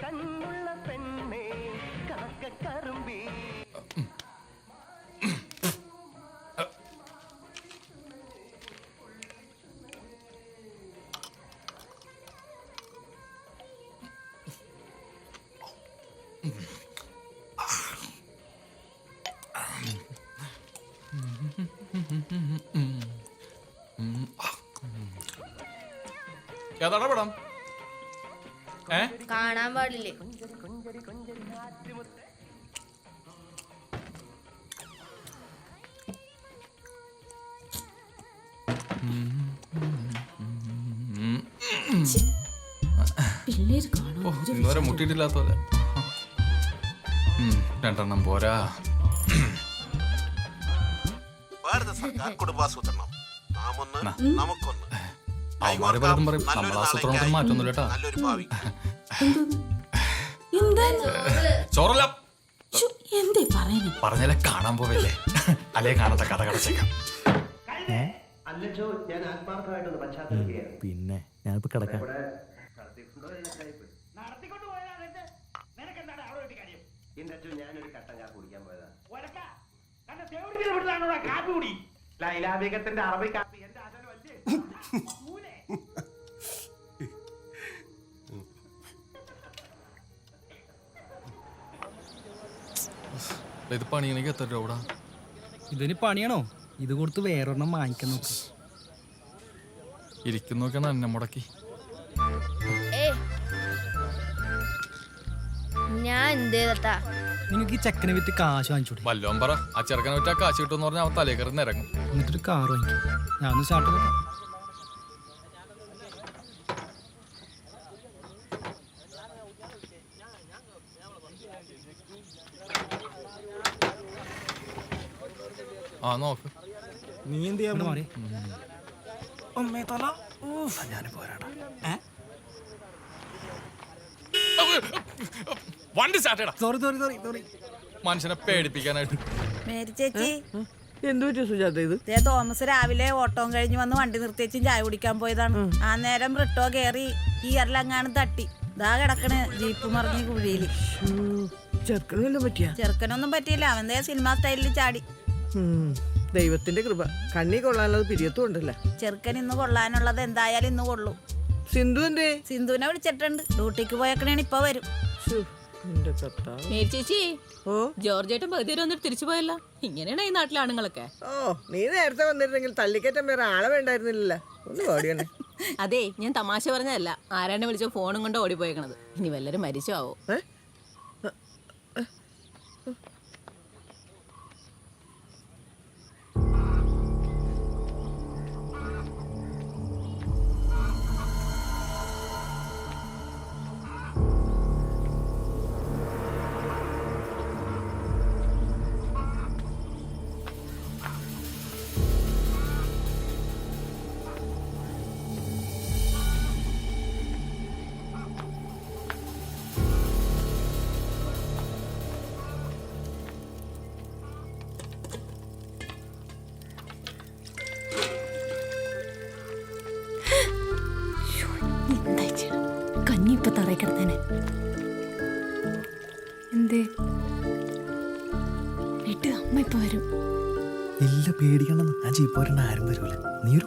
കണ്ണുള്ള പെണ്ണേ കാക്കക്കറുമ്പി ഏതാണ് പടം? കാണാൻ പാടില്ലേ? ഇന്നുവരെ മുട്ടിയിട്ടില്ലാത്ത പോലെ. രണ്ടെണ്ണം പോരാ. ഭാരത സർക്കാർ കുടുംബാസൂത്രണം. നാം. ഒന്ന് നമുക്കൊന്ന്. അവന്മാര് പലതും പറയും. നമ്മൾ ആസൂത്രണത്തിന് മാറ്റൊന്നുമില്ല കേട്ടാ. നല്ലൊരു ഭാവി. എന്താ ചോറല്ല. എന്തേ പറയുന്നു? പറഞ്ഞാലേ കാണാൻ പോവല്ലേ? അല്ലേ കാണാത്ത കഥ കടച്ചേക്കാം. പിന്നെ ഞാനിപ്പോ കിടക്കാം. അച്ഛൻ ലൈലാബേഗത്തിന്റെ അറബി കാപ്പി എന്റെ ആശാന് വലിയ ഇത് പണിയണെങ്കിൽ എത്ര രൂപ ഇതിന് പണിയാണോ? ഇത് കൊടുത്ത് വേറൊരെണ്ണം വാങ്ങിക്കാൻ നോക്ക്. ഇരിക്കുന്നൊക്കെയാണ് എന്നെ മുടക്കി. ഞാൻ എന്ത് ചെയ്തട്ടാ നിങ്ങൾക്ക് ഈ ചെക്കനെ വിറ്റ് കാശ് വാങ്ങിച്ചു വല്ലോം പറ ആ ചെറുക്കനെ വിറ്റാ കാശ് കിട്ടുമെന്ന് പറഞ്ഞാൽ അവൻ തലേ കയറി ഇറങ്ങും എന്നിട്ടൊരു കാർ വാങ്ങിക്കും. ഞാനൊന്ന് സ്റ്റാർട്ട് ചെയ്തോട്ടെ ആ നോക്ക്. നീ എന്ത് ചെയ്യാൻ മാറി. ഞാൻ പോരാടാ വണ്ടി start sorry sorry sorry sorry മനുഷ്യനെ പേടിപ്പിക്കാനായിട്ട്. മേരി ചേച്ചി. എന്തു പറ്റി സുജാത ഇത്? തോമസ് രാവിലെ ഓട്ടോം കഴിഞ്ഞ് വന്ന് വണ്ടി നിർത്തിയച്ചും ചായ കുടിക്കാൻ പോയതാണ്. ആ നേരം റിട്ടോ കയറി ഇയറിലെങ്ങാനും തട്ടി. ദാ കിടക്കണ് ജീപ്പ് മറിഞ്ഞ് കുഴിയിൽ. ചെറുക്കനൊന്നും പറ്റിയ? ചെറുക്കനൊന്നും പറ്റിയില്ല. അവൻ സിനിമ സ്റ്റൈലിൽ ചാടി. ദൈവത്തിന്റെ കൃപ. കണ്ണി കൊള്ളാനുള്ളത് പിരിയത്തും ഉണ്ടല്ലോ? ചെറുക്കൻ ഇന്ന് കൊള്ളാനുള്ളത് എന്തായാലും ഇന്ന് കൊള്ളു. സിന്ധു എന്തേ? സിന്ധുവിനെ വിളിച്ചിട്ടുണ്ട്. ഡ്യൂട്ടിക്ക് പോയേക്കണേണ് ഇപ്പൊ വരും. ശ്ശോ, എന്റെ കർത്താവ്. മേരി ചേച്ചി ഓ? ജോർജേട്ടൻ പകുതി വന്നിട്ട് തിരിച്ചു പോയല്ല. ഇങ്ങനെയാണ് ഈ നാട്ടിലെ ആണുങ്ങളൊക്കെ? ഓ നീ നേരത്തെ വന്നിരുന്നെങ്കിൽ തല്ലിക്കറ്റം വേറെ ആളെ വേണ്ടായിരുന്നില്ലല്ലോ. ഒന്ന് പാടിയണേ അതെ ഞാൻ തമാശ പറഞ്ഞതല്ല. ആരാണ്ട് വിളിച്ച ഫോണും കൊണ്ട് ഓടിപ്പോയേക്കണത്. ഇനി വല്ലരും മരിച്ചോ ആവോ? കഞ്ഞി ഇപ്പൊ തറയിൽ കിടന്നേനെ. എന്തേ? വീട്ട് അമ്മ ഇപ്പൊ വരും. ഇല്ല പേടിക്കണം ഞാൻ ജീപ്പ് വരണ്ട ആരും വരൂല. നീ ഒരു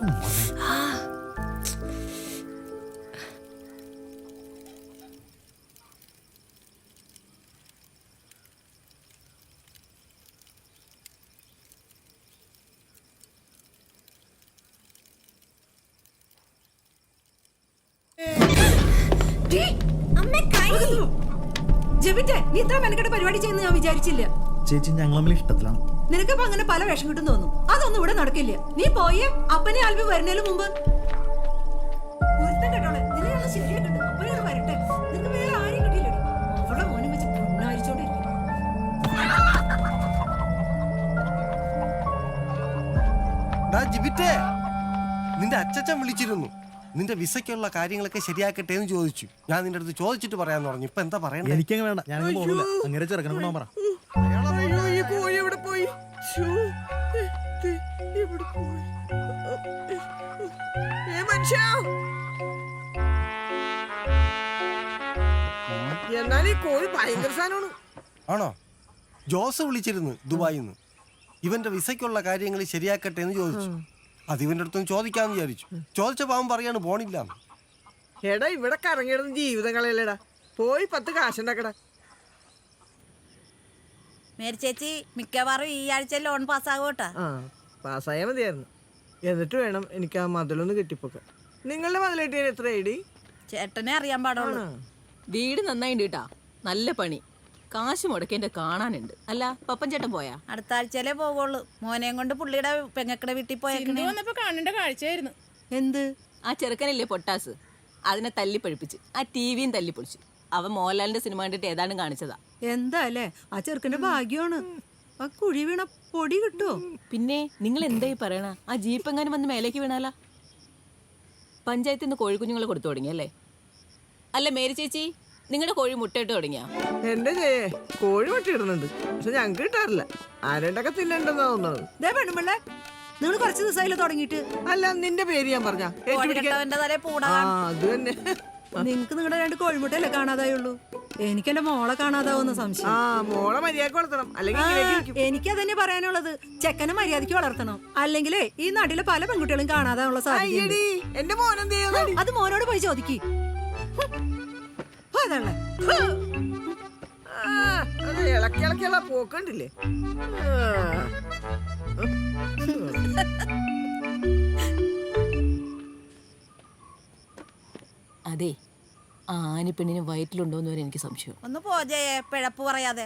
നീ ഇത്ര മെനക്കെട്ട് പരിപാടി ചെയ്യുന്ന ഞാൻ വിചാരിച്ചില്ല. ചേച്ചി ഞങ്ങൾ തമ്മിൽ ഇഷ്ടത്തിലാണ്. നിനക്കിപ്പോ അങ്ങനെ പല വേഷം കിട്ടും തോന്നും അതൊന്നും ഇവിടെ നടക്കില്ല. നീ പോയേ അപ്പനെ ആൽബി വരുന്നതിന് മുമ്പ്. നിന്റെ അച്ചച്ചൻ വിളിച്ചിരുന്നു. നിന്റെ വിസയ്ക്കുള്ള കാര്യങ്ങളൊക്കെ ശരിയാക്കട്ടെ എന്ന് ചോദിച്ചു. ഞാൻ നിന്റെ അടുത്ത് ചോദിച്ചിട്ട് പറയാന്ന് പറഞ്ഞു. ഇപ്പൊ എന്താ പറയണ്ടേ? എനിക്കങ്ങ് വേണ്ട. ഞാൻ പോകില്ല അങ്ങനെ ചെറുക്കനെ പറ. അയ്യോ ഈ കോഴി എവിടെ പോയി? ശ്ശോ, ഏ, ദേ, എവിടെ പോയി? ഏ മനുഷ്യ. എന്നാൽ ഈ കോഴി ഭയങ്കര സാധനമാണ്. ആണോ? ജോസ് വിളിച്ചിരുന്നു ദുബായിന്ന്. ഇവന്റെ വിസയ്ക്കുള്ള കാര്യങ്ങൾ ശരിയാക്കട്ടെ എന്ന് ചോദിച്ചു. അത് ഇവന്റെ അടുത്തൊന്ന് ചോദിക്കാന്ന് വിചാരിച്ചു. ചോദിച്ച പാവം പറയാണ് പോണില്ല എടാ ഇവിടെ കറങ്ങിയിടുന്ന ജീവിതം കളയല്ലേടാ പോയി പത്ത് കാശുണ്ടാക്കടാ. മേരി ചേച്ചി മിക്കവാറും ഈ ആഴ്ച ലോൺ പാസ്സാകോട്ടാ കേട്ടാ. ആ പാസ്സായാൽ മതിയായിരുന്നു. എന്നിട്ട് വേണം എനിക്ക് ആ മതിലൊന്ന് കെട്ടിപ്പോക്കാൻ. നിങ്ങളുടെ മതിലിട്ട് എത്ര ഐഡി ചേട്ടനെ അറിയാൻ പാടുള്ളൂ. വീട് നന്നായിണ്ട് കേട്ടാ. നല്ല പണി. കാശ് മുടക്കേണ്ട കാണാനുണ്ട്. അല്ല പപ്പൻ ചേട്ടൻ പോയാ? അടുത്ത ആഴ്ചയിലേ പോകുള്ളൂ മോനെയും കൊണ്ട് പുള്ളിയുടെ പെങ്ങക്കടെ വീട്ടിൽ പോയേക്കണേ. കാണേണ്ട കാഴ്ചയായിരുന്നു. എന്ത്? ആ ചെറുക്കനില്ലേ പൊട്ടാസ്? അതിനെ തല്ലി പഴിപ്പിച്ച് ആ ടി വിയും തല്ലി പൊളിച്ചു അവൻ മോഹൻലാലിന്റെ സിനിമ കണ്ടിട്ട് ഏതാണ്ട് കാണിച്ചതാ. എന്താ അല്ലേ? ആ ചെറുക്കന്റെ ഭാഗ്യമാണ്. ആ കുഴി വീണ പൊടി കിട്ടുമോ പിന്നെ നിങ്ങൾ എന്തായി പറയണ? ആ ജീപ്പ് എങ്ങാനും വന്ന് മേലേക്ക് വീണാലാ? പഞ്ചായത്തിൽ നിന്ന് കോഴിക്കുഞ്ഞുങ്ങൾ കൊടുത്തു തുടങ്ങി അല്ലേ അല്ല മേരി ചേച്ചി നിങ്ങളുടെ കോഴി മുട്ടയിട്ട് തുടങ്ങിയാ? എന്റെ ജയ കോഴി മുട്ടയിടുന്നുണ്ട്. പക്ഷെ ഞങ്ങൾക്ക് കിട്ടാറില്ല. ആരുണ്ടൊക്കെ തിന്നണ്ടെന്നാ തോന്നുന്നത്. ദേ പെണ്ണുമ്പിള്ളേ നിങ്ങൾ കുറച്ച് ദിവസമായില്ല തുടങ്ങിയിട്ട്? അല്ല നിന്റെ പേര് ഞാൻ പറഞ്ഞ. അത് തന്നെ. നിങ്ങക്ക് നിങ്ങളുടെ രണ്ട് കോഴിമുട്ടയല്ലേ കാണാതായുള്ളൂ? എനിക്ക് എന്റെ മോളെ കാണാതാവുന്ന ആ സംശയം മോളെ മര്യാദയ്ക്ക് വളർത്തണം. അല്ലെങ്കിൽ. എനിക്ക് അതന്നെ പറയാനുള്ളത്. ചെക്കനെ മര്യാദയ്ക്ക് വളർത്തണം. അല്ലെങ്കിലേ ഈ നാട്ടിലെ പല പെൺകുട്ടികളും കാണാതാവുള്ള സാധ്യത അത് മോനോട് പോയി ചോദിക്ക്. അത് ഇളക്കി ഇളക്കിയുള്ള പോക്കണ്ടില്ലേ ആ. അതെ ആ ആനിപ്പെണ്ണിന് വയറ്റിലുണ്ടോന്ന് വരെ എനിക്ക് സംശയം. ഒന്ന് പോജയെ പിഴപ്പ് പറയാതെ.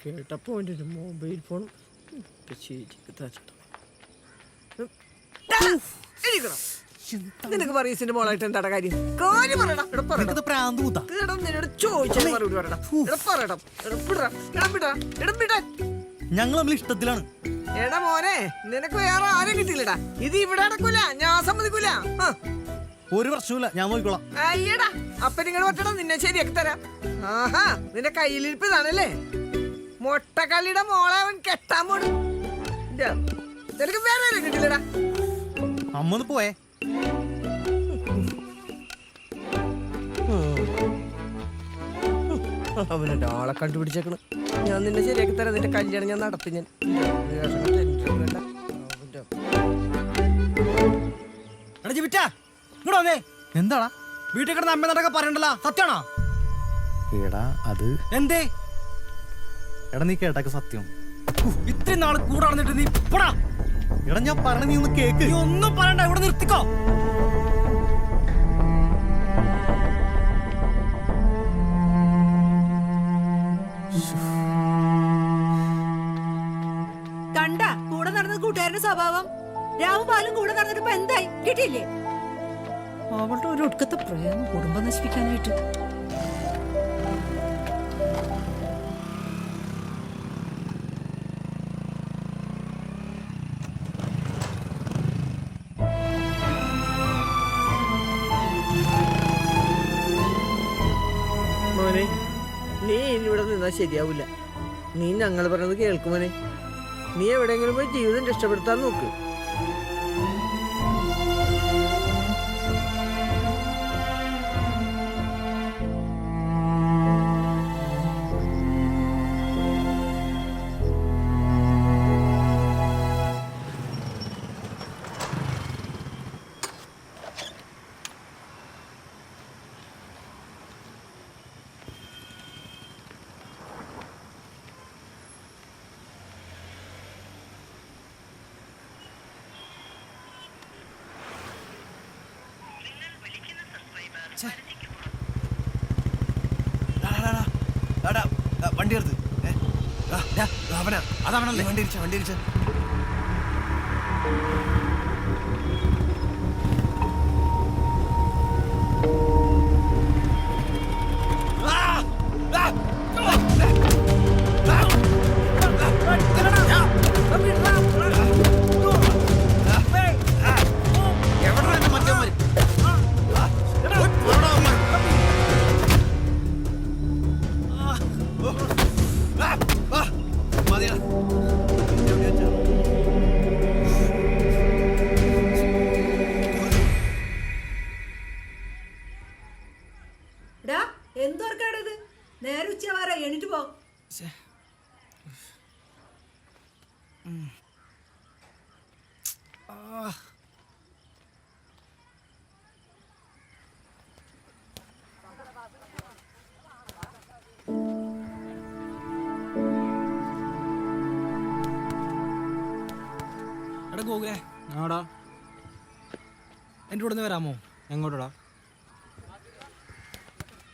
കേട്ടപ്പോ മൊബൈൽ ഫോൺ നിനക്ക് പറയസിന്റെ മോളായിട്ട് എന്താ കാര്യം? പ്രാന്ത് കൂത്താ നിന്നോട് ചോദിച്ചാൽ മറുപടി ഞങ്ങൾ ഇഷ്ടത്തിലാണ്. എടാ മോനെ നിനക്ക് വേറെ ആരും കിട്ടില്ലടാ ഇത് ഇവിടെ നടക്കൂല. ഞാൻ സമ്മതിക്കൂല. ഒരു പ്രശ്നമില്ല ഞാൻ നോക്കിക്കോളാം അയ്യടാ. അപ്പൊ നിങ്ങൾ പറ്റണം? നിന്നെ ശരിയാക്കി തരാം. ആഹാ നിന്റെ കയ്യിലിരിപ്പ് ഇതാണല്ലേ മൊട്ടക്കള്ളിയുടെ മോളെ അവൻ കെട്ടാൻ ഇല്ല. നിനക്ക് വേറെ ആരും കിട്ടില്ലടാ അമ്മ പോയേ. അവനെന്റെ ആളെ കണ്ടുപിടിച്ചേക്കണ് ഞാൻ നിന്നെ ശരിയാക്കി തരാം നിന്റെ കല്യാണം ഞാൻ നടത്തി ഞാൻ എന്താടാ വീട്ടിൽ കിടന്ന് അമ്മ നടക്ക പറയണ്ടല്ലോ സത്യമാണോ എടാ അത് എന്തേ എടാ നീ കേട്ടൊക്കെ സത്യം ഇത്രയും നാൾ കൂടെ നടന്നിട്ട് നീ പോടാ എടാ ഞാൻ പറഞ്ഞ നീ ഒന്ന് കേക്ക്. നീ ഒന്നും പറയണ്ട ഇവിടെ നിർത്തിക്കോ. കണ്ട കൂടെ നടന്ന കൂട്ടുകാരന്റെ സ്വഭാവം. രാവും പാലും കൂടെ നടന്നിട്ട് ഇപ്പൊ എന്തായി? കിട്ടിയില്ലേ? അവളുടെ ഒരു ഒടുക്കത്തെ പ്രേമം കുടുംബം നശിപ്പിക്കാനായിട്ട്. മോനെ. നീ ഇനി ഇവിടെ നിന്നാ ശരിയാവില്ല നീ ഞങ്ങൾ പറഞ്ഞത് കേൾക്കുമോനെ നീ എവിടെയെങ്കിലും പോയി ജീവിതം രക്ഷപ്പെടുത്താൻ നോക്ക്. വണ്ടി എടുത്ത് അവനാ അതാണല്ലേ വണ്ടി ഇരിച്ച വണ്ടി ഇരിച്ച ഗോകുലേ ആടാ എന്റെ കൂടെ നിന്ന് വരാമോ? എങ്ങോട്ടടാ?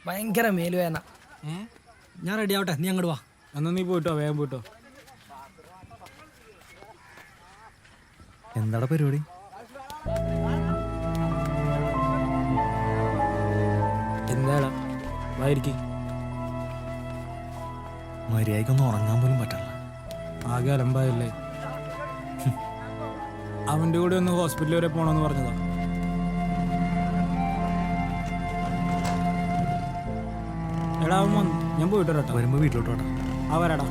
ഭയങ്കര മേലുവേന ഏ? ഞാൻ റെഡി ആവട്ടെ. നീ അങ്ങോട്ട് വാ. എന്നാ നീ പോയിട്ടോ വേഗം പോയിട്ടോ. എന്താടാ പരിപാടി? എന്താടാ? വായിരിക്കും മര്യാദയ്ക്കൊന്നും ഉറങ്ങാൻ പോലും പറ്റില്ല ആകെ അലമ്പായല്ലേ. അവന്റെ കൂടെ ഒന്ന് ഹോസ്പിറ്റൽ വരെ പോണെന്ന് പറഞ്ഞതാ. എടാ അവൻ വന്നു. ഞാൻ പോയിട്ട് വരുമ്പോ വീട്ടിലോട്ട് വേണ്ട ആ വരാടാ.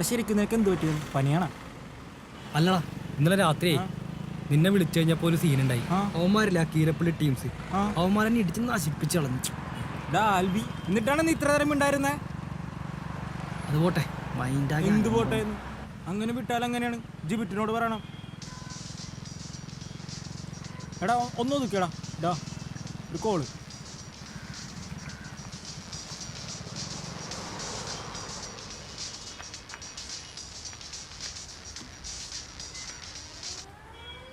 എടാ ശരിക്കും നിനക്ക് എന്ത് പറ്റിയത്? പനിയാണോ? അല്ലടാ ഇന്നലെ രാത്രി നിന്നെ വിളിച്ചു കഴിഞ്ഞപ്പോ ഒരു സീൻ ഉണ്ടായി. അവന്മാരില്ല കീരപ്പള്ളി ടീംസ്. അവന്മാരെന്നെ ഇടിച്ച് നശിപ്പിച്ച് കളഞ്ഞു. ഡാ ആൽബി എന്നിട്ടാണ് നീ ഇത്ര നേരം ഉണ്ടായിരുന്നേ? അത് പോട്ടെ എന്ത് പോട്ടെ അങ്ങനെ വിട്ടാൽ അങ്ങനെയാണ്. ജിബിറ്റിനോട് പറയണം. എടാ ഒന്ന് നോക്കിയടാ ഡാ ഒരു കോൾ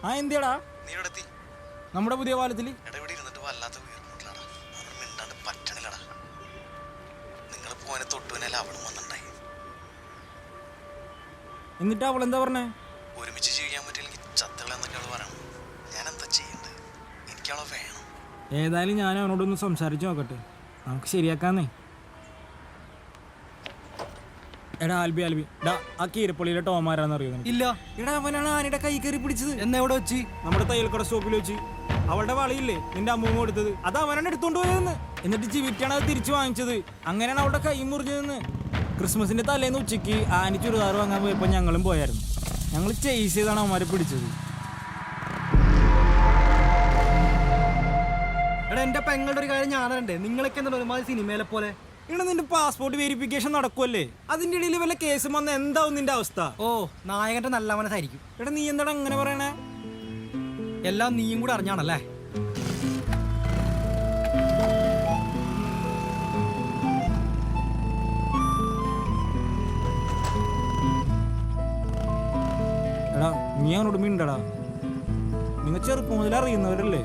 ആ എന്തിയടാ? നീ ഇവിടെ എത്തി നമ്മുടെ പുതിയ പാലത്തിൽ എടാ ഇവിടെ ഇരുന്നിട്ട് വല്ലാത്ത വീർമുട്ടലാടാ അവന് മിണ്ടാണ്ട് പറ്റണില്ലടാ. നിങ്ങൾ പോനെ തൊട്ടുവനല്ല അവളും വന്നിട്ടുണ്ടായി. എന്നിട്ട് അവൾ എന്താ പറഞ്ഞേ? ഒരുമിച്ച് ജീവിക്കാൻ പറ്റില്ലെങ്കിൽ ചത്തകളെന്നൊക്കെ അവൾ പറയണം. ഞാൻ എന്താ ചെയ്യണ്ടത് എനിക്കവളെ വേണം. ഏതായാലും ഞാൻ അവനോടൊന്ന് സംസാരിച്ചു നോക്കട്ടെ. നമുക്ക് ശരിയാക്കാന്നേ. എടാ ആൽബി ആൽബി. ഡാ ആ കീരപ്പള്ളിയിലെ ടോമാരാന്ന് അറിയോ ഇല്ല. എടാ അവനാണ് ആനയുടെ കൈ കയറി പിടിച്ചത്. എന്നെ എവിടെ വെച്ച്? നമ്മുടെ തയ്യൽക്കട സ്റ്റോപ്പിൽ വെച്ച്. അവളുടെ വളയില്ലേ? നിന്റെ അമ്മൂമ്മ എടുത്തത്. അത് അവനാണ് എടുത്തോണ്ട് പോയതെന്ന്. എന്നിട്ട് ജീവിറ്റാണ് അത് തിരിച്ചു വാങ്ങിച്ചത്. അങ്ങനെയാണ് അവളുടെ കൈ മുറിഞ്ഞതെന്ന്. ക്രിസ്മസിന്റെ തലേന്ന് ഉച്ചയ്ക്ക് ആനി ചുരിദാർ വാങ്ങാൻ പോയപ്പോൾ ഞങ്ങളും പോയായിരുന്നു. ഞങ്ങൾ ചേസ് ചെയ്താണ് അവന്മാരെ പിടിച്ചത്. എടാ എന്റെ പെങ്ങളുടെ ഒരു കാര്യം ഞാനറിയണ്ടേ നിങ്ങളൊക്കെ എന്താ ഒരുമാതിരി സിനിമയിലെ പോലെ ഇവിടെ നിന്റെ പാസ്പോർട്ട് വെരിഫിക്കേഷൻ നടക്കുമല്ലേ അതിന്റെ ഇടയിൽ വല്ല കേസ് വന്ന എന്താവും നിന്റെ അവസ്ഥ? ഓ നായകന്റെ നല്ല മനസ്സായിരിക്കും എടാ നീ എന്താടാ അങ്ങനെ പറയണേ? എല്ലാം നീയും കൂടെ അറിഞ്ഞാണല്ലേ? എടാ നീ അവനോട് മിണ്ടടാ. നിങ്ങൾ ചെറുപ്പം മുതൽ അറിയുന്നവരല്ലേ?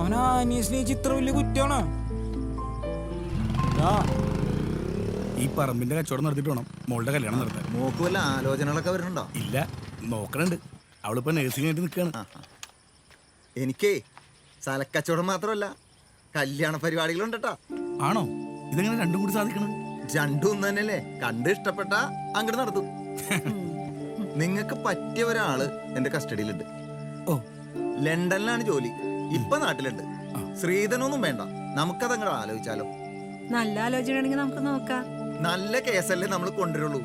അവനാ സ്നേഹിച്ച് ഇത്ര വലിയ കുറ്റമാണ് ഈ പറമ്പിന്റെ കച്ചവടം നടത്തിയിട്ട് വേണം. മോളുടെ കല്യാണം നടത്താൻ. നോക്കുമല്ല ആലോചനകളൊക്കെ വരുന്നുണ്ടോ? ഇല്ല. നോക്കണുണ്ട് അവളിപ്പോ നഴ്സിംഗ് ആയിട്ട് നിൽക്കുകയാണ് എനിക്കേ സ്ഥലക്കച്ചവടം മാത്രമല്ല കല്യാണ പരിപാടികളുണ്ട് കേട്ടോ ആണോ? ഇതെങ്ങനെ രണ്ടും കൂടി സാധിക്കണം? രണ്ടും ഒന്ന് തന്നെയല്ലേ? കണ്ട് ഇഷ്ടപ്പെട്ട അങ്ങോട്ട് നടത്തും. നിങ്ങൾക്ക് പറ്റിയ ഒരാൾ എന്റെ കസ്റ്റഡിയിലുണ്ട്. ഓ. ലണ്ടനിലാണ് ജോലി. ഇപ്പൊ നാട്ടിലുണ്ട്. ശ്രീധനൊന്നും വേണ്ട. നമുക്കതങ്ങോട്ട് ആലോചിച്ചാലോ. നല്ല ആലോചനയാണെങ്കിൽ നമുക്ക് നോക്കാം. നല്ല കേസല്ലേ നമ്മൾ കൊണ്ടുവരുള്ളൂ.